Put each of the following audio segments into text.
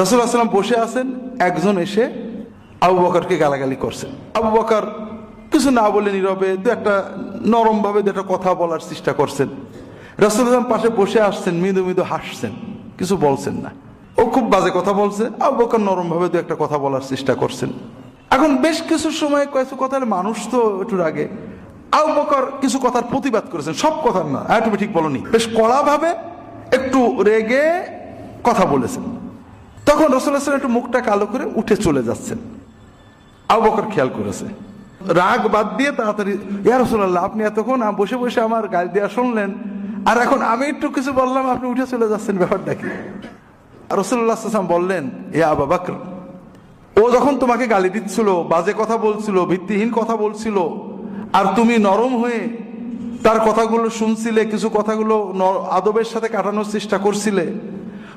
রসুল্লাহ সাল্লাম বসে আছেন, একজন এসে আবু বকরকে গালাগালি করছেন। আবু বকর কিছু না বলে নীরবে দু একটা নরমভাবে দু একটা কথা বলার চেষ্টা করছেন। রসুল্লাহ পাশে বসে আসছেন, মৃদু মৃদু হাসছেন, কিছু বলছেন না। ও খুব বাজে কথা বলছে, আবু বকর নরম ভাবে দু একটা কথা বলার চেষ্টা করছেন। এখন বেশ কিছু সময় কিছু কথার মানুষ তো একটু আগে। আবু বকর কিছু কথার প্রতিবাদ করেছেন, সব কথার না হ্যাঁ তুমি ঠিক বলনি। বেশ কড়া ভাবে একটু রেগে কথা বলেছেন। তখন রসুল্লাহ একটু মুখটা কালো করে উঠে চলে যাচ্ছেন। আবু বকর খেয়াল করেছে। রাগ বাদ দিয়ে তাড়াতাড়ি, ইয়া রসুল্লাহ আপনি এতক্ষণ বসে বসে আমার গাল দেওয়া শুনলেন। আর এখন আমি একটু কিছু বললাম, আপনি উঠে চলে যাচ্ছেন ব্যাপারটা কি? রসুল্লাহ সাল্লাম বললেন এ আবা বাকর, ও যখন তোমাকে গালি দিচ্ছিল, বাজে কথা বলছিল, ভিত্তিহীন কথা বলছিল, আর তুমি নরম হয়ে তার কথাগুলো শুনছিলে, কিছু কথাগুলো আদবের সাথে কাটানোর চেষ্টা করছিলে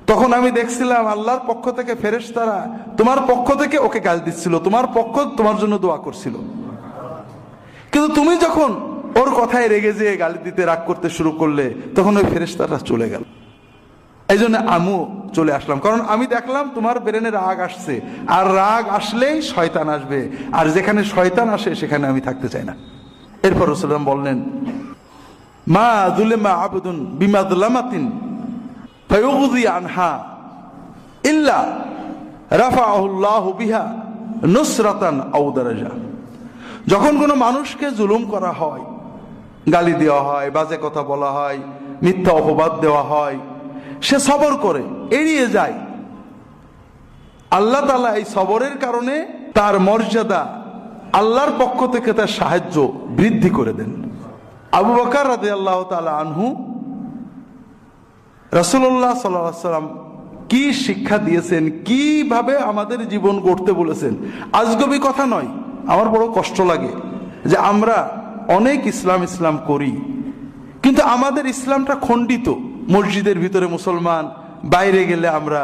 তখন আমি দেখছিলাম আল্লাহর পক্ষ থেকে ফেরেশ তারা তোমার পক্ষ থেকে ওকে গালি দিচ্ছিল, তোমার পক্ষ তোমার জন্য দোয়া করছিল। কিন্তু তুমি যখন ওর কথায় রেগে যেয়ে গালি দিতে রাগ করতে শুরু করলে, তখন ওই ফেরেশতারা চলে গেল। এই জন্য আমু চলে আসলাম। কারণ আমি দেখলাম তোমার ব্রেনে রাগ আসছে, আর রাগ আসলেই শয়তান আসবে, আর যেখানে শয়তান আসে সেখানে আমি থাকতে চাই না। এরপর রসুলাম বললেন, মা দুলেমা আবেদন বিমাদুল্লামাতিন আনহা ইল্লা রাফাহুল্লাহ বিহা নুসরাতান আউদারাজা যখন কোনো মানুষকে জুলুম করা হয়, গালি দেওয়া হয়, বাজে কথা বলা হয়, মিথ্যা অপবাদ দেওয়া হয়, সে সবর করে, এড়িয়ে যায়। আল্লাহ তালা এই সবরের কারণে তার মর্যাদা আল্লাহর পক্ষ থেকে তার সাহায্য বৃদ্ধি করে দেন। আবু বকার রাদে আল্লাহ তালা আনহু রসুল্লাহ সাল্লাম কি শিক্ষা দিয়েছেন? কীভাবে আমাদের জীবন গড়তে বলেছেন? আজগবি কথা নয়, আমার বড় কষ্ট লাগে যে আমরা অনেক ইসলাম ইসলাম করি, কিন্তু আমাদের ইসলামটা খণ্ডিত। মসজিদের ভিতরে মুসলমান, বাইরে গেলে আমরা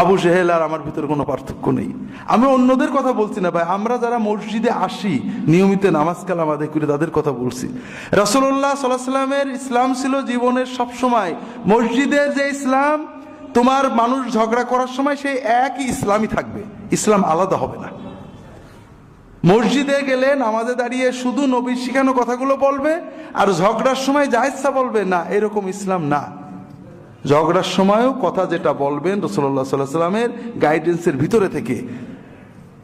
আবু জেহেল আর আমার ভিতরে কোনো পার্থক্য নেই। আমি অন্যদের কথা বলছি না ভাই, আমরা যারা মসজিদে আসি, নিয়মিত নামাজ কালাম আদায় করি তাদের কথা বলছি। রসল্লাহ সাল্লাহ সাল্লামের ইসলাম ছিল জীবনের সব সময় মসজিদের যে ইসলাম, তোমার মানুষ ঝগড়া করার সময় সেই একই ইসলামই থাকবে, ইসলাম আলাদা হবে না। মসজিদে গেলে নামাজে দাঁড়িয়ে শুধু নবীর শিখানো কথাগুলো বলবে, আর ঝগড়ার সময় যা ইচ্ছা বলবে, না, এরকম ইসলাম না। ঝগড়ার সময়ও কথা যেটা বলবেন রসল্লাহ সাল্লাহ সাল্লামের গাইডেন্সের ভিতরে থেকে।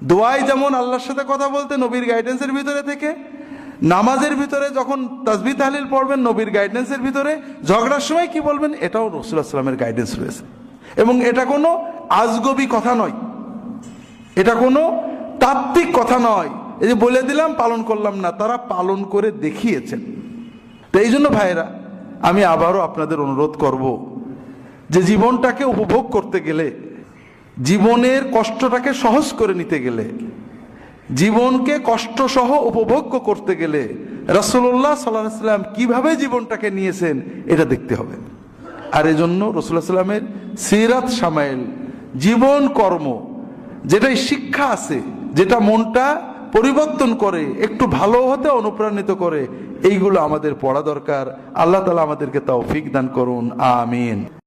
দোয়াই যেমন আল্লাহর সাথে কথা বলতে নবীর গাইডেন্সের ভিতরে থেকে, নামাজের ভিতরে যখন তাসবি তাহলিল পড়বেন নবীর গাইডেন্সের ভিতরে, ঝগড়ার সময় কি বলবেন? এটাও রসুল্লাহ সাল্লামের গাইডেন্স রয়েছে। এবং এটা কোনো আজগবি কথা নয়। এটা কোনো তাত্ত্বিক কথা নয়। এই যে বলে দিলাম, পালন করলাম না, তারা পালন করে দেখিয়েছেন। তো এই জন্য ভাইরা আমি আবারও আপনাদের অনুরোধ করব যে জীবনটাকে উপভোগ করতে গেলে, জীবনের কষ্টটাকে সহজ করে নিতে গেলে, জীবনকে কষ্ট সহ উপভোগ্য করতে গেলে রসুল্লাহ সাল্লাহ সাল্লাম কীভাবে জীবনটাকে নিয়েছেন, এটা দেখতে হবে। আর এজন্য রসুল্লাহ সাল্লামের সিরাত সামাইল, জীবন কর্ম, যেটাই শিক্ষা আছে, যেটা মনটা পরিবর্তন করে, একটু ভালো হতে অনুপ্রাণিত করে, এইগুলো আমাদের পড়া দরকার। আল্লাহ তালা আমাদেরকে তাও ফিক দান করুন, আমিন।